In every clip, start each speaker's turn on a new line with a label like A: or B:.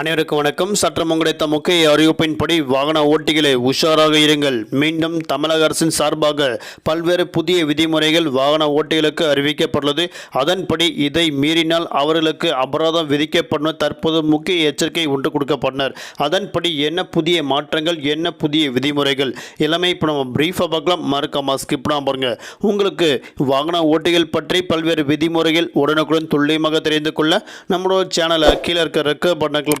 A: அனைவருக்கும் வணக்கம். சற்றம் கிடைத்த முக்கிய அறிவிப்பின்படி வாகன ஓட்டிகளே உஷாராக இருங்கள். மீண்டும் தமிழக அரசின் சார்பாக பல்வேறு புதிய விதிமுறைகள் வாகன ஓட்டிகளுக்கு அறிவிக்கப்பட்டுள்ளது. அதன்படி இதை மீறினால் அவர்களுக்கு அபராதம் விதிக்கப்படும் தற்போது முக்கிய எச்சரிக்கை ஒன்று கொடுக்கப்பட்டனர். அதன்படி என்ன புதிய மாற்றங்கள் என்ன புதிய விதிமுறைகள்? எல்லாமே இப்போ நம்ம பிரீஃபாக பார்க்கலாம். மறக்காம ஸ்கிப் பண்ணாம பாருங்க. உங்களுக்கு வாகன ஓட்டிகள் பற்றி பல்வேறு விதிமுறைகள் உடனுக்குடன் துல்லியமாக தெரிந்து கொள்ள நம்மளோட சேனலை கீழே இருக்க ரெக்க பண்ண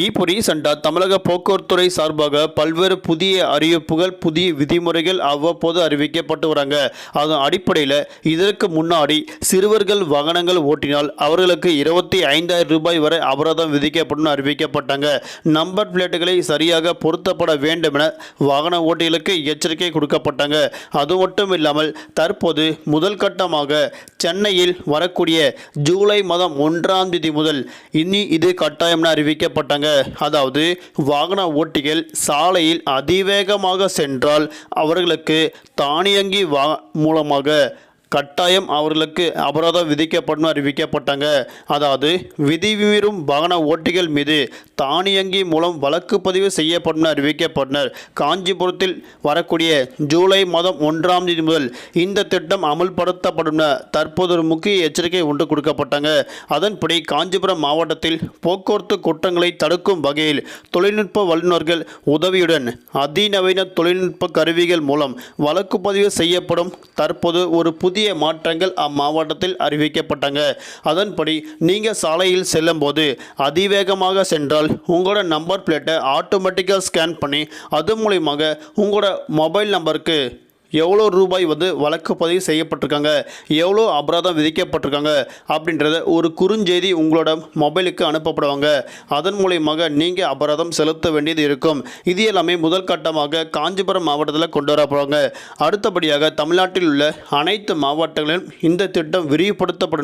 A: இப்போ ரீசெண்டாக தமிழக போக்குவரத்துறை சார்பாக பல்வேறு புதிய அறிவிப்புகள் புதிய விதிமுறைகள் அவ்வப்போது அறிவிக்கப்பட்டு வராங்க அதன் அடிப்படையில் இதற்கு முன்னாடி சிறுவர்கள் வாகனங்கள் ஓட்டினால் அவர்களுக்கு இருபத்தி ஐந்தாயிரம் ரூபாய் வரை அபராதம் விதிக்கப்படும் அறிவிக்கப்பட்டாங்க. நம்பர் பிளேட்டுகளை சரியாக பொருத்தப்பட வேண்டும் என வாகன ஓட்டிகளுக்கு எச்சரிக்கை கொடுக்கப்பட்டாங்க. அது மட்டும் இல்லாமல் தற்போது முதல் கட்டமாக சென்னையில் வரக்கூடிய ஜூலை மாதம் ஒன்றாம் தேதி முதல் இனி இது கட்டாயம் என சொல்கிறாங்க அதாவது வாகன ஓட்டிகள் சாலையில் அதிவேகமாக சென்றால் அவர்களுக்கு தானியங்கி வா மூலமாக கட்டாயம் அவர்களுக்கு அபராதம் விதிக்கப்படும் அறிவிக்கப்பட்டாங்க. அதாவது விதிமீறும் வாகன ஓட்டிகள் மீது தானியங்கி மூலம் வழக்கு பதிவு செய்யப்படும் அறிவிக்கப்பட்டனர் காஞ்சிபுரத்தில் வரக்கூடிய ஜூலை மாதம் ஒன்றாம் தேதி முதல் இந்த திட்டம் அமல்படுத்தப்படும் தற்போது ஒரு முக்கிய எச்சரிக்கை ஒன்று கொடுக்கப்பட்டாங்க. அதன்படி காஞ்சிபுரம் மாவட்டத்தில் போக்குவரத்து குற்றங்களை தடுக்கும் வகையில் தொழில்நுட்ப வல்லுநர்கள் உதவியுடன் அதிநவீன தொழில்நுட்ப கருவிகள் மூலம் வழக்கு பதிவு செய்யப்படும். தற்போது ஒரு புதிய மாற்றங்கள் அம்மாவட்டத்தில் அறிவிக்கப்பட்டாங்க. அதன்படி நீங்கள் சாலையில் செல்லும்போது அதிவேகமாக சென்றால் உங்களோட நம்பர் பிளேட்டை ஆட்டோமேட்டிக்காக ஸ்கேன் பண்ணி அது மூலியமாக உங்களோட மொபைல் நம்பருக்கு எவ்வளோ ரூபாய் வந்து வழக்கு பதிவு செய்யப்பட்டிருக்காங்க? எவ்வளோ அபராதம் விதிக்கப்பட்டிருக்காங்க? அப்படின்றத ஒரு குறுஞ்செய்தி உங்களோட மொபைலுக்கு அனுப்பப்படுவாங்க. அதன் மூலியமாக நீங்கள் அபராதம் செலுத்த வேண்டியது இருக்கும். இது எல்லாமே முதல் கட்டமாக காஞ்சிபுரம் மாவட்டத்தில் கொண்டு வரப்படுவாங்க. அடுத்தபடியாக தமிழ்நாட்டில் உள்ள அனைத்து மாவட்டங்களிலும் இந்த திட்டம் விரிவுபடுத்தப்படும்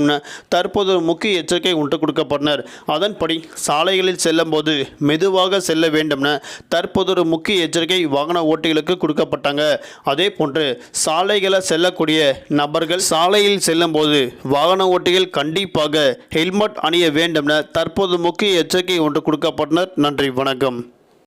A: தற்போது ஒரு முக்கிய எச்சரிக்கை ஒன்று கொடுக்கப்பட்டனர். அதன்படி சாலைகளில் செல்லும்போது மெதுவாக செல்ல வேண்டும் தற்போது ஒரு முக்கிய எச்சரிக்கை வாகன ஓட்டிகளுக்கு கொடுக்கப்பட்டாங்க. அதே போன்று சாலைகளை செல்லக்கூடிய நபர்கள் சாலையில் செல்லும்போது வாகன ஓட்டிகள் கண்டிப்பாக ஹெல்மெட் அணிய வேண்டும் என தற்போது முக்கிய எச்சரிக்கை ஒன்று கொடுக்கப்பட்டனர். நன்றி வணக்கம்.